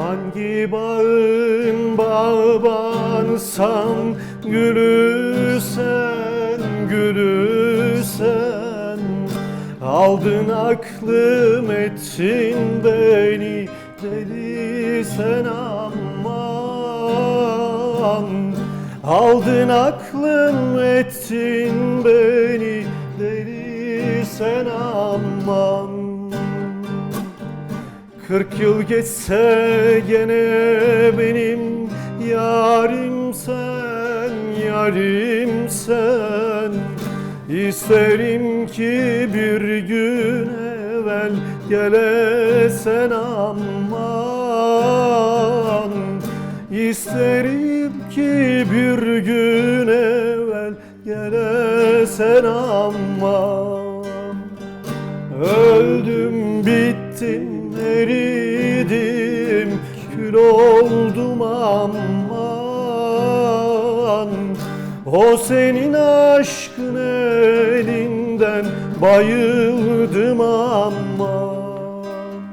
Hangi bağın bağbansam Gülü sen, gülü Aldın aklım ettin beni Deli sen aman. Aldın aklım ettin beni Deli sen aman Kırk yıl geçse gene benim yarim sen, yarim sen. İsterim ki bir gün evvel gelesen aman. İsterim ki bir gün evvel gelesen aman Öldüm bittim eridim. Kül oldum aman. O senin aşkın elinden bayıldım aman